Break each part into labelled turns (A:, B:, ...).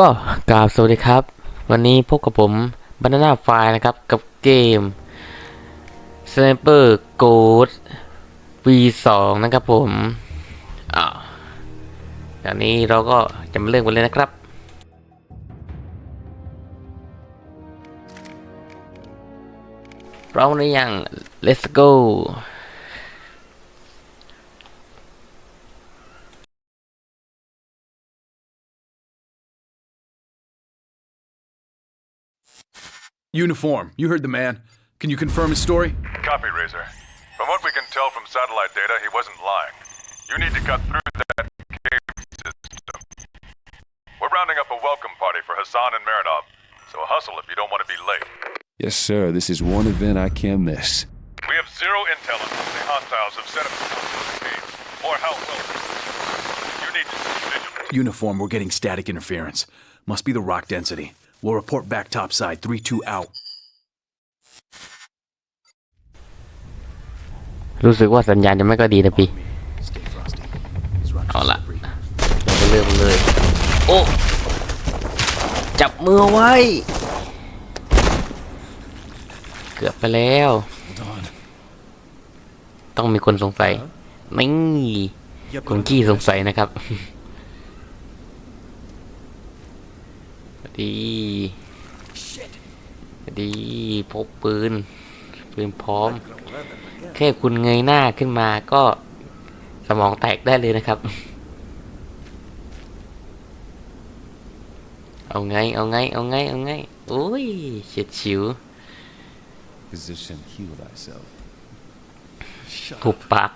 A: ก็กราบสวัสดีครับ วันนี้พบกับผมบ a n a n a f i นะครับ กับเกม Sniper Ghost V2 นะครับผมอ่าจากนี้เราก็จะมาเริ่มกันเลยนะครับพร้อมหรือยัง let's go
B: Uniform, you heard the man. Can you confirm his story?
C: Copy, Razor. From what we can tell from satellite data, he wasn't lying. You need to cut through that cave system. We're rounding up a welcome party for Hassan and Marinov, so hustle if you don't want to be late.
D: Yes, sir. This is one event I can't miss.
C: We have zero intel on the hostiles have set up the cave, or how well. You need to be vigilant.
B: Uniform, we're getting static interference. Must be the rock density. We'll report back topside. 3 2 out.
A: รู้สึกว่าสัญญาณจะไม่ก็ดีนะพี่
B: Stay frosty. These rocks are
A: la-
B: slippery.
A: เราไปเริ่มเลย โอ้ จับมือไว้ เกือบไปแล้ว
B: Hold on.
A: ต้องมีคนสงสัยนี่
B: Yep,
A: คุณกี้สงสัยนะครับ ดีดีพกปืน ปืนพร้อม แค่คุณเงยหน้าขึ้นมาก็สมองแตกได้เลยนะครับ เอาไง เอาไง เอาไง เอาไงโอ้ยเฉียดฉิว
D: Position, heal thyself.
A: หุบปาก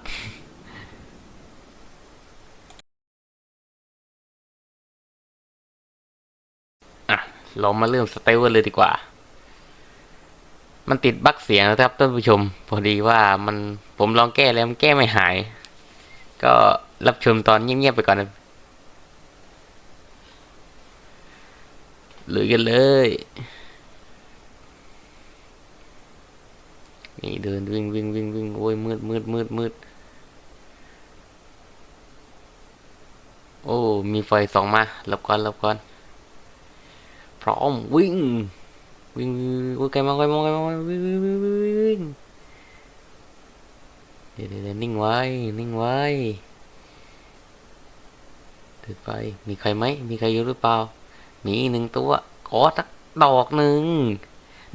A: อะ เรามาเริ่มสเตลกันเลยดีกว่า มันติดบั๊กเสียงนะครับท่านผู้ชม พอดีว่ามันผมลองแก้แล้วมันแก้ไม่หาย ก็รับชมตอนเงียบๆไปก่อนนะลุยกันเลย นี่เดินวิ่งวิ่งวิ่งวิ่งโอ้ยมืดมืดมืดมืดโอ้ มีไฟสองมาหลบก่อนหลบก่อน พร้อมวิ่งวิ่งวิ่งไกลมากไกลมากไกลมากวิ่งวิ่งวิ่งวิ่งวิ่งเดี๋ยวเดี๋ยวนิ่งไว้ นิ่งไว้เดินไป มีใครไหม มีใครอยู่หรือเปล่า มีหนึ่งตัวขอสักดอกหนึ่ง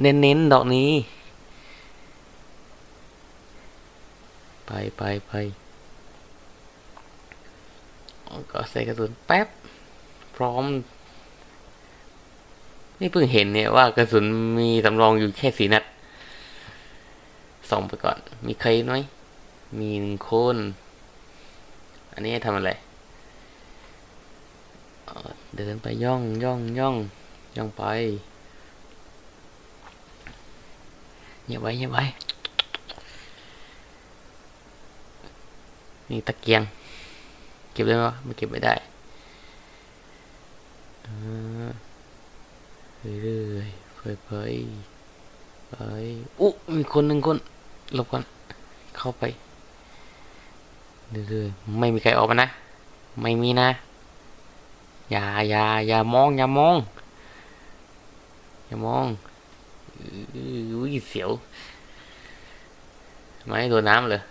A: เน้นๆดอกนี้ ไปไปไปก็ใส่กระสุนแป๊บ พร้อม นี่เพิ่งเห็นเนี่ยว่ากระสุนมีสำรองอยู่แค่สีนัดส่องไปก่อน มีใครไหมมีหนึ่งคน อันนี้ทำอะไรเเดินไปย่องย่องย่องย่องไปเงียบไว้เงียบไว้ นี่ตะเกียง เก็บได้ไหมไม่เก็บไม่ได้อ่าเรื่อย ๆไปไปไปอุ๊มีคนหนึ่งคนหลบก่อนเข้าไปเรื่อยๆไม่มีใครออกมานะ ไม่มีนะ อย่าอย่าอย่ามอง อย่ามอง อย่ามองอุ้ยเสียวไม่โดนน้ำเลย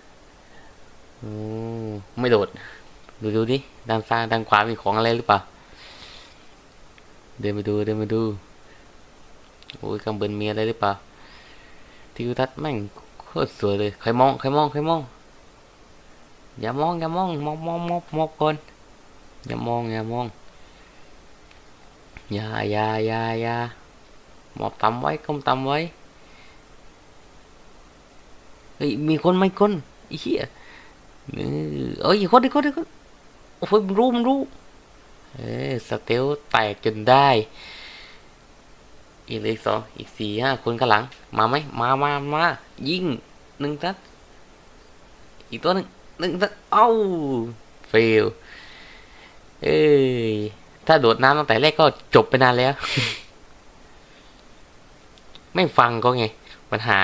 A: โอ้ไม่โดด ดูดูดิด้านซ้ายด้านขวามีของอะไรหรือเปล่า เดินไปดู เดินไปดู โอ้ยข้างบนมีอะไรหรือเปล่าทิวทัศน์แม่งโคตรสวยเลยใครมองใครมองใครมอง อย่ามองอย่ามองมองมองมองมองก่อนอย่ามองอย่ามองอย่าอย่าอย่าอย่ามอบต่ำไว้ก้มต่ำไว้เฮ้ยมีคนไม่คนไอ้เหี้ยเออเอ้ยคนอีคนอีคนโอ้ยมันรู้มันรู้เออสเตลแตกจนได้ อีกเลยสองอีกสี่ห้าคนข้างหลัง มาไหมมามามายิงหนึ่งนัดอีกตัวหนึ่งหนึ่งนัดเอ้าเฟลเอ้ยถ้าโดดน้ำตั้งแต่แรกก็จบไปนานแล้ว ไม่ฟังก็ไง ปัญหา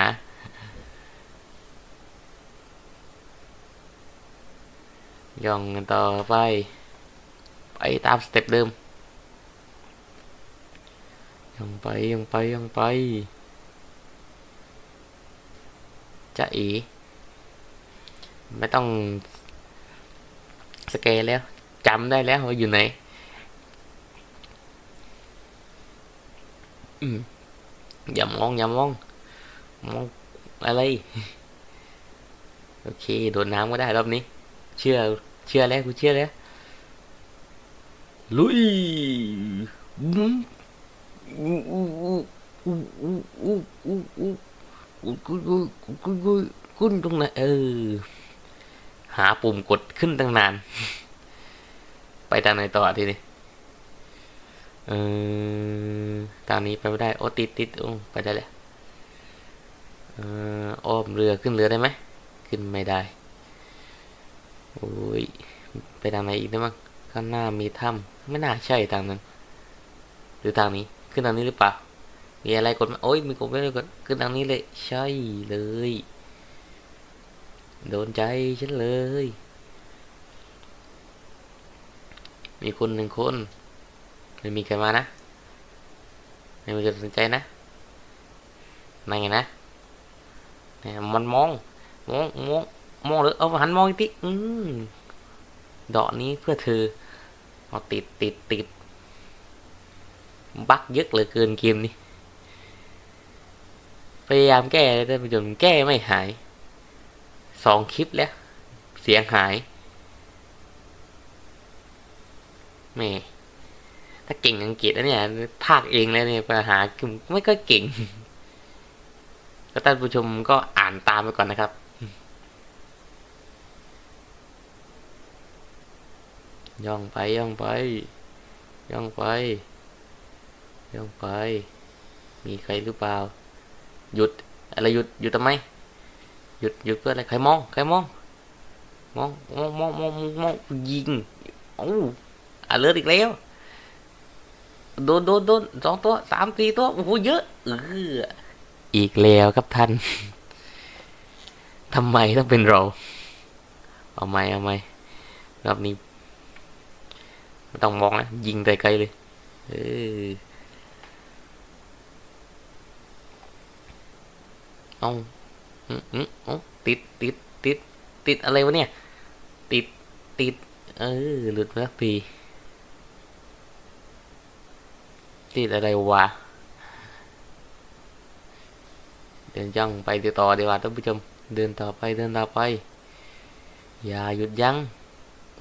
A: ย่องกันต่อไป ไปตามสเต็ปเดิม ยังไปยังไปยังไปจะอีไม่ต้องสแกนแล้วจำได้แล้วว่าอยู่ไหนอืมอย่ามองอย่ามอง มองอะไร โอเค โดนน้ำก็ได้รอบนี้ เชื่อ เชื่อแล้วกูเชื่อแล้ว ลุยบุ้ม ขึ้นตรงไหนเออ หาปุ่มกดขึ้นตั้งนาน ไปทางไหนต่อทีนี้เออทางนี้ไปไม่ได้ โอ้ติดติดโอ้ไปได้แล้วเอออ้อมเรือขึ้นเรือได้ไหม ขึ้นไม่ได้ โอ้ย ไปทางไหนอีกได้มั้งข้างหน้ามีถ้ำไม่น่าใช่ทางนั้น หรือทางนี้ ขึ้นทางนี้หรือเปล่า มีอะไรกดไหมโอ้ยมีกดไม่ได้กดขึ้นทางนี้เลย ใช่เลย โดนใจฉันเลย มีคนหนึ่งคนไม่มีใครมานะ ไม่มีใครสนใจนะนั่นไงนะเนี่ยมันมอง มอง มอง มองหรือเอาหันมองอีกทีอืมดอกนี้เพื่อเธอเอาติดติดติด บักเยอะเหลือเกินเกมนี้ พยายามแก้แต่จนแก้ไม่หายสองคลิปแล้ว เสียงหายแม่ถ้าเก่งอังกฤษแล้วเนี่ย ภาคเองแล้วเนี่ยปัญหาคือไม่ก็เก่งก็ท่านผู้ชมก็อ่านตามไปก่อนนะครับ ย่องไปย่องไป ย่องไป ย่องไป มีใครหรือเปล่า หยุด อะไรหยุด หยุดทำไม หยุด หยุดเพื่ออะไร ใครมอง ใครมอง มอง มอง มอง มอง มอง ยิงโอ้อะเลือดอีกแล้ว โดน โดน โดนสองตัว สามสี่ตัว โอ้โห เยอะ เออ อีกแล้วครับท่านทำไมต้องเป็นเรา เอาไหมเอาไหมรอบนี้ไม่ต้องมองนะ ยิงแต่ไกลเลย เออ เอาอืมอืมเอาติดติดติดติดอะไรวะเนี่ย ติดติด เออ หลุดมาสักทีติดอะไรวะ เดินย่องไปติดต่อดีกว่าท่านผู้ชม เดินต่อไปเดินต่อไป อย่าหยุดยัง้ง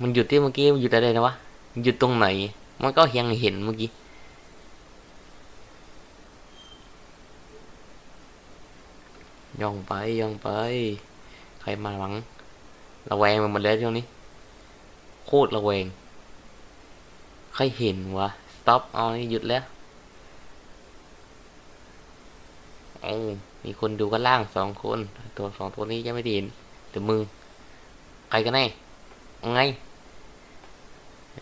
A: มันหยุดที่เมื่อกี้มันหยุดอะไรนะวะ หยุดตรงไหน มันก็ยังเห็นเมื่อกี้ ย่องไปย่องไป ใครมาหลังระแวงไปหมดแล้วช่วงนี้ โคตรระแวง ใครเห็นวะ stop เอานี่หยุดแล้วโอ้มีคนดูกันล่างสองคน ตัวสองตัวนี้ยังไม่ด้เห็นแต่มึง ใครกันแน่ไงอ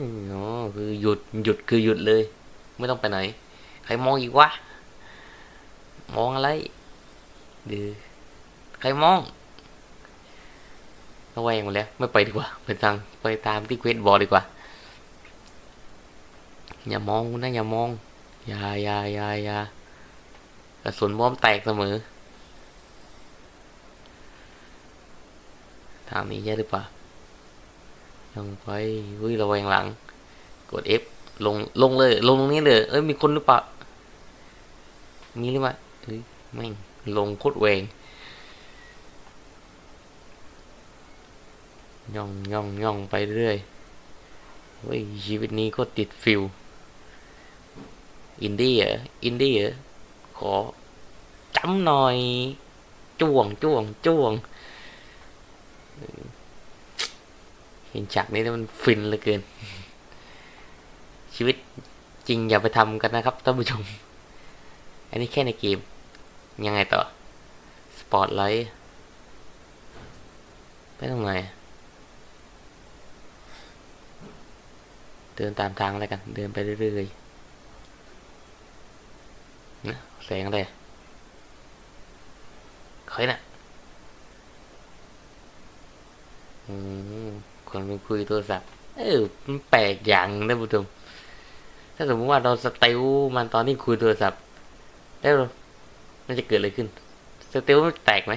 A: ออ๋อคือหยุดหยุดคือหยุดเลย ไม่ต้องไปไหน ใครมองอีกวะ มองอะไร ดือใครมองระแวงหมดแล้ว ไม่ไปดีกว่าไปทางไปตามที่เควสบอกดีกว่า อย่ามองนะอย่ามอง อย่าอย่าอย่าอย่ากระสุนบอมแตกเสมอ ทางนี้ใช่หรือเปล่าลงไปวิระแวงหลัง กด F ลงลงเลย ลงตรงนี้เลย เอ้ยมีคนหรือเปล่ามีหรือเปล่าเฮ้ยแม่ง ลงโคตรแวงย่องย่องย่องไปเรื่อยเฮ้ยชีวิตนี้ก็ติดฟิลอินดี้เหรออินดี้เหรอขอจำหน่อยจ้วงจ้วงจ้วง เห็นฉากนี้แล้วมันฟินเหลือเกิน ชีวิตจริงอย่าไปทำกันนะครับท่านผู้ชม อันนี้แค่ในเกม ยังไงต่อ สปอตไลท์ไปตรงไหนเดินตามทางอะไรกัน เดินไปเรื่อยๆนะแสงอะไรใครน่ะอืมคนไปคุยโทรศัพท์ เออมันแปลกอย่างนะผู้ชมถ้าสมมติว่าเราสเตลมันตอนที่คุยโทรศัพท์แล้ว มันจะเกิดอะไรขึ้น สเตลมันแตกไหม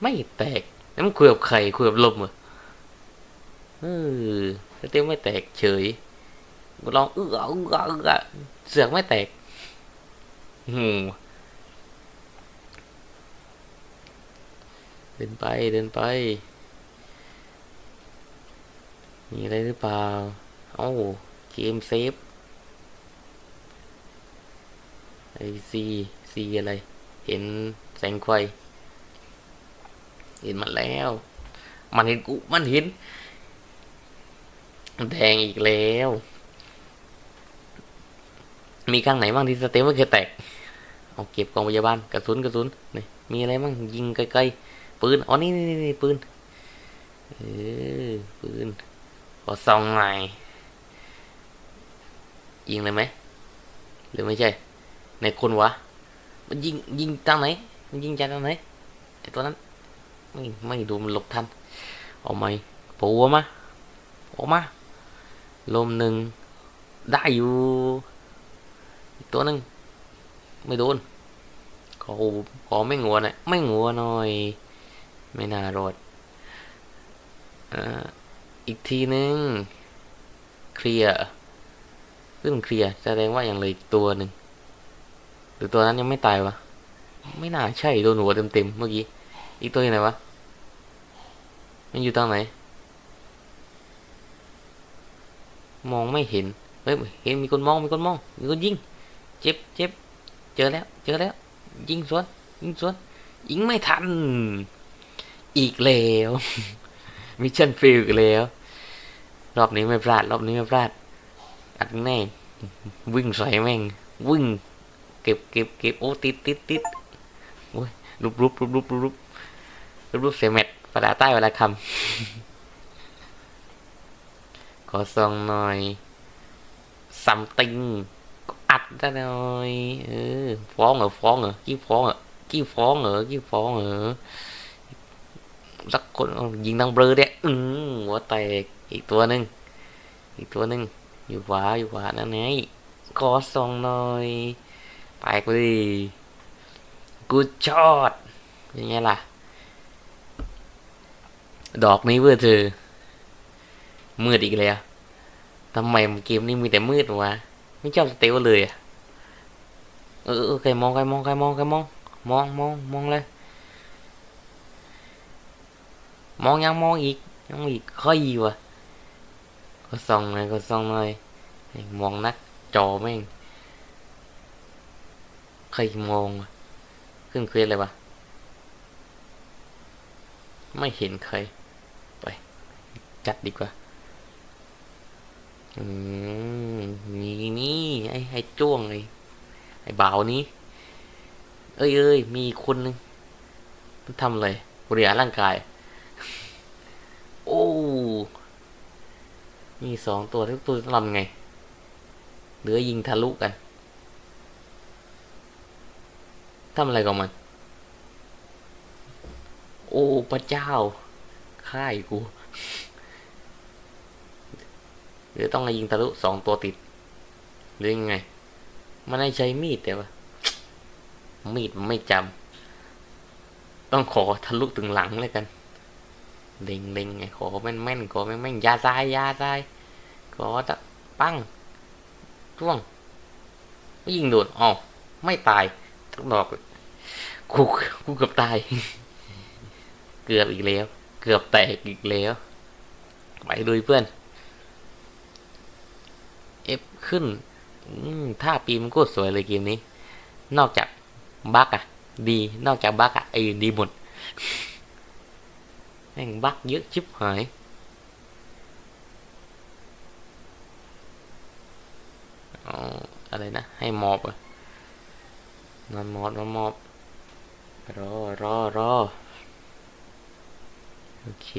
A: ไม่แตกแล้วมันคุยกับใครคุยกับลมเหรอเออสเตลไม่แตกเฉยลองเอื้อเอื้อเอื้อเสือกไม่แตกหูเดินไปเดินไป มีอะไรหรือเปล่า เอ้าเกมเซฟไอซี ซีอะไร เห็นแสงไฟ เห็นมันแล้ว มันเห็นกูมันเห็น แดงอีกแล้ว มีข้างไหนบ้างที่สเตปไม่เคยแตก เอาเก็บกองพยาบาลกระสุนกระสุนนี่มีอะไรบ้างยิงไกลๆปืนอ๋อนี่นี่นี่ปืนเออปืนขอซองหน่อยยิงเลยไหมหรือไม่ใช่ ในคนวะ มันยิงยิงทางไหน มันยิงจากทางไหนไอตัวนั้น ไม่ไม่ดูมันหลบทันเอาไหมปูมาออกมาลมหนึ่งได้อยู่ตัวหนึ่งไม่โดนขอขอไม่งัวหน่อยไม่งัวหน่อย ไม่น่ารอดอีกทีหนึ่งเคลียร์ขึ้นเคลียร์แสดงว่าอย่างเลยตัวหนึ่ง รือตัวนั้นยังไม่ตายวะ ไม่น่าใช่โดนหัวเต็มๆเมื่อกี้ อีกตัวอยู่ไหนวะ มันอยู่ตรงไหน มองไม่เห็น เฮ้ย เห็นมีคนมอง มีคนมอง มีคนยิง เจ็บเจ็บ เจอแล้ว เจอแล้ว ยิงสวน ยิงสวน ยิงไม่ทัน อีกแล้ว มิชชั่นฟิลอีกแล้ว รอบนี้ไม่พลาด รอบนี้ไม่พลาด อัดแน่ วิ่งใส่แม่ง วิ่ง เก็บเก็บเก็บโอ้ติดติดติดโอ้ยรูปรูปรูปรูปรูปรูปรูปเสียแมทภาษาใต้เวลาคำขอซองหน่อยซัมติงอัดได้หน่อยเออฟ้องเหรอฟ้องเหรอกี้ฟ้องเหรอกี้ฟ้องเหรอกี้ฟ้องเหรอสักคนยิงทางเบลอเนี่ยอืมหัวแตกอีกตัวหนึ่งอีกตัวหนึ่งอยู่ขวาอยู่ขวานั่นไงขอส่องหน่อย แตกไปดิกูชอดยังไงล่ะ ดอกนี้เพื่อเธอ มืดอีกแล้วทำไมเกมนี้มีแต่มืดวะ ไม่ชอบสเตลเลยอะเออเออใครมองใครมองใครมองใครมอง มองมองมองเลย มองยังมองอีก ยังอีกค่อยวะก็ส่องเลยก็ส่องเลยแม่งมองนักจอแม่ง ใครมอง ขึ้นเควสเลยวะ ไม่เห็นใคร ไป จัดดีกว่า อืม นี่นี่ ไอ้ ไอ้จ้วงไอ้ไอ้บ่าวนี้ เอ้ยเอ้ยมีคนนึงมันทำอะไรบริหารร่างกาย โอ้ มีสองตัวทุกตัวทำไง เหลือยิงทะลุกัน ทำอะไรกับมัน โอ้พระเจ้า ค่ายกู หรือต้องยิงทะลุสองตัวติด หรือยังไง มันให้ใช้มีดแต่ว่า มีดมันไม่จำ ต้องขอทะลุถึงหลังเลยกันเล็งเล็งไงขอแม่นแม่นขอแม่นแม่นยาตายยาตายขอจะปั้งร่วงยิงโดนอ๋อไม่ตาย ทุกดอกกูกูเกือบตาย เกือบอีกแล้ว เกือบแตกอีกแล้ว ไปดูเพื่อนเอฟขึ้นอืมท่าปีมันโคตรสวยเลยเกมนี้ นอกจากบั๊กอะดี นอกจากบั๊กอะไอ้ดีหมดแม่งบั๊กเยอะชิบหายอ๋ออะไรนะ ให้มอบอะ นอนมอบนอนมอบรอรอรอโอเค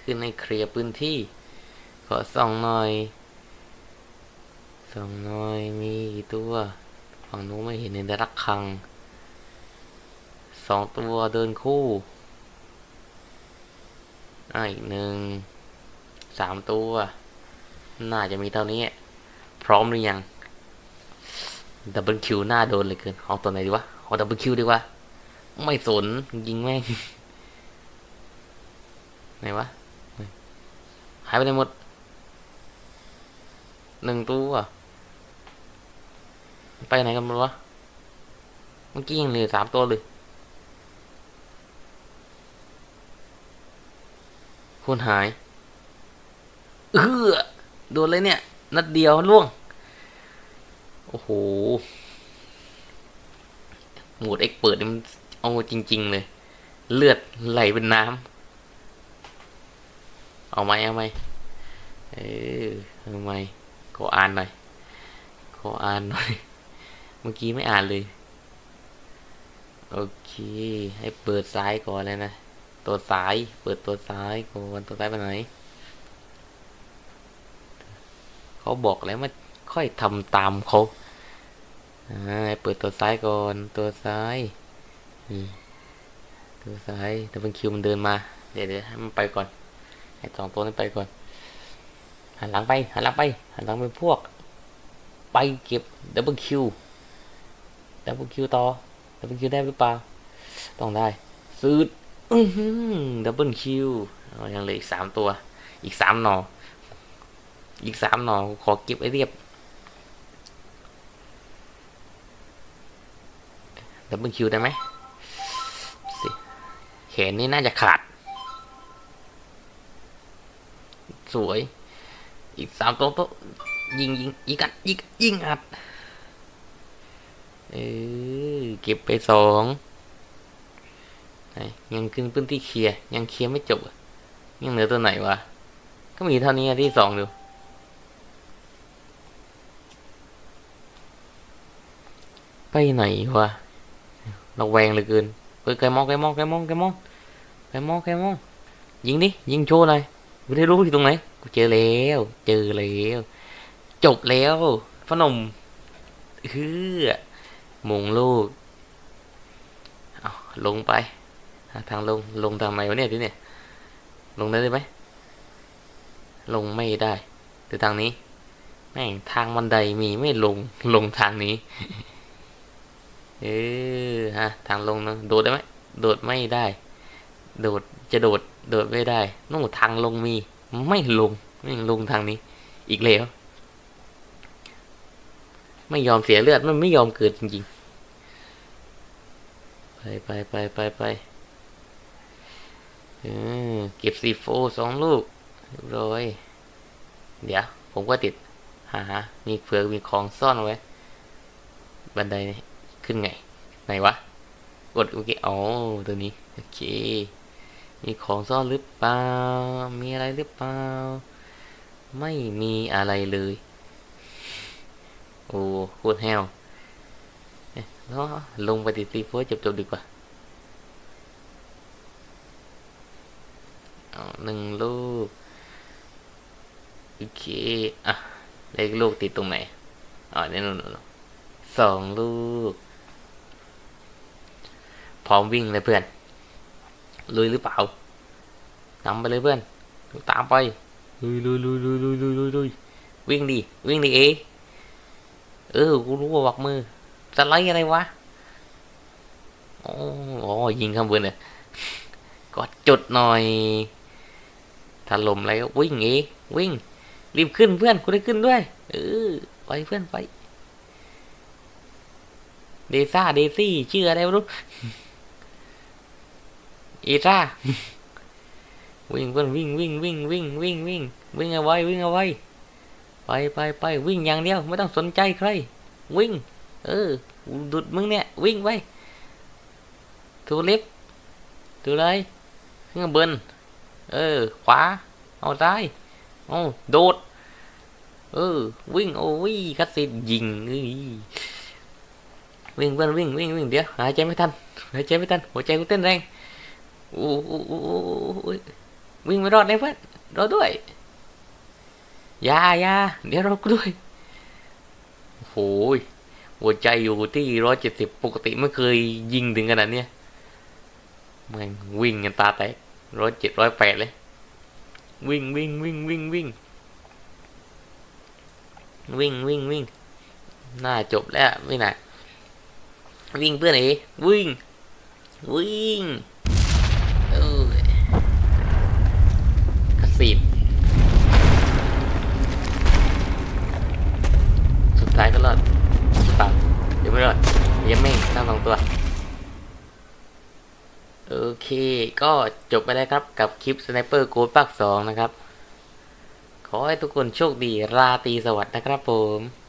A: ขึ้นให้เคลียร์พื้นที่ ขอส่องหน่อยส่องหน้อยมีกี่ตัว ฝั่งนู้นไม่เห็นในได้รักคังสองตัวเดินคู่อ่าอีกหนึ่งสามตัว น่าจะมีเท่านี้ พร้อมหรือยัง ดับเบิลคิวหน้าโดนเลยเกินเอาตัวไหนดีวะเอาดับเบิลคิวดีกว่า ไม่สนยิงแม่งไหนวะหายไปไหนหมดหนึ่งตัวไปไหนกันหมดวะเมื่อกี้ยังเหลือสามตัวเลยคุณหาย เออโดนเลยเนี่ย นัดเดียวล่วง โอ้โหหมวดเอ็กเปิดนี่มันเอาจริง ๆ เลย เลือดไหลเป็นน้ำ เอาไหมเอาไหมเออเอาไหมขออ่านหน่อย ขออ่านหน่อย เมื่อกี้ไม่อ่านเลย โอเค ให้เปิดซ้ายก่อนเลยนะ ตัวซ้าย เปิดตัวซ้ายก่อนตัวซ้ายไปไหน เขาบอกแล้วมาค่อยทำตามเขา เปิดตัวซ้ายก่อนตัวซ้ายตัวซ้ายแต่เป็นคิวมันเดินมา เดี๋ยวเดี๋ยวให้มันไปก่อนให้สองตัวนี้ไปก่อน หันหลังไปหันหลังไปหันหลังเป็นพวก ไปเก็บดับเบิลคิวดับเบิลคิวต่อดับเบิลคิวได้หรือเปล่าต้องได้ซื้อดับเบิลคิวยังเหลืออีกสามตัว อีกสามหนอ อีกสามหนอขอเก็บไว้เรียบ ดับเบิลคิวได้ไหมสิแขนนี่น่าจะขาด สวย อีกสามตัวต๊ะยิงยิงยิงกันยิงยิงอัดเออเก็บไปสองยังขึ้นพื้นที่เคลียร์ยังเคลียร์ไม่จบยังเหลือตัวไหนวะก็มีเท่านี้ที่สองดูไปไหนวะ เราแวงเหลือเกินเฮ้ยไกลมองไกลมองไกลมองไกลมองไกลมองไกลมองยิงดิยิงโชว์หน่อยไม่ได้รู้ที่ตรงไหนกูเจอแล้วเจอแล้วจบแล้วพอหนมเฮือมงลูกเอาลงไปทางลงลงทางไหนวะเนี่ยที่เนี่ยลงได้ไหมลงไม่ได้หรือทางนี้แม่งทางบันไดมีไม่ลงลงทางนี้ เออฮะทางลงนะโดดได้ไหมโดดไม่ได้ โดดจะโดดโดดไม่ได้นู่นทางลงมีไม่ลงไม่ลงทางนี้ อีกแล้วไม่ยอมเสียเลือดมันไม่ยอมเกิดจริงๆ ไปไปไปไปไปเออเก็บซีโฟสองลูกเรียบร้อย เดี๋ยว ผมก็ติด หา มีเผือกมีของซ่อนไว้ บันไดนี่ ขึ้นไง ไหนวะ กดโอเคอ๋อตัวนี้ โอเค มีของซ่อนหรือเปล่า มีอะไรหรือเปล่า ไม่มีอะไรเลย โอ้โคตรแฮวแล้วลงไปติดซีโฟจบจบๆดีกว่าเอาหนึ่งลูก โอเค อะเลขลูกติดตรงไหน อ๋อนี่นู่นนู่นสองลูก ร้อมวิ่งเลยเพื่อนลุยหรือเปล่านำไปเลยเพื่อน ตามไปลุยลุยลุยลุยลุยลุยลุยลุยวิ่งดิวิ่งดิเอเออกูรู้ว่าวักมือสไลด์อะไรวะโอ้โอ้ยิงข้างบนเนี่ยกดจุดหน่อยถล่มอะไรก็วิ่งเอวิ่ง รีบขึ้นเพื่อนกูได้ขึ้นด้วยเออไปเพื่อนไปเดซ่าเดซี่ชื่ออะไรไม่รู้ อซ่าวิ่งเพื่อนวิ่งวิ่งวิ่งวิ่งวิ่งวิ่งวิ่งเอาไว้วิ่งเอาไว้ไปไปไปวิ่งอย่างเดียวไม่ต้องสนใจใคร วิ่ง เออดุดมึงเนี่ยวิ่งไปถูเล็บถูเลยขึ้นข้างบนเออ ขวา เอาซ้ายเอาโดด เออ วิ่งโอ้ยคัดซียิงเอ้ยวิ่งเพื่อนวิ่งวิ่งวิ่งเดี๋ยวหายใจไม่ทันหายใจไม่ทันหัวใจกูเต้นแรง โอ้โอ้ยวิ่งไม่รอดเลยเพื่อนรอด้วยยายาเดี๋ยวเราด้วยโอ้โหยหัวใจอยู่ที่ร้อยเจ็ดสิบปกติไม่เคยยิงถึงขนาดเนี้ยมันวิ่งกันตาแตกร้อยเจ็ดร้อยแปดเลย วิ่งวิ่งวิ่งวิ่งวิ่งวิ่งวิ่งวิ่งน่าจบแล้วไม่น่าวิ่งเพื่อนเอ๋วิ่ง วิ่งเอีดสุดท้ายก็รอดหรือเปล่าเดี๋ยวไม่รอดยังไม่ตั้งสองตัว โอเค ก็จบไปแล้วครับกับคลิป Sniper Ghost ภาค2นะครับ ขอให้ทุกคนโชคดีราตรีสวัสดิ์นะครับผม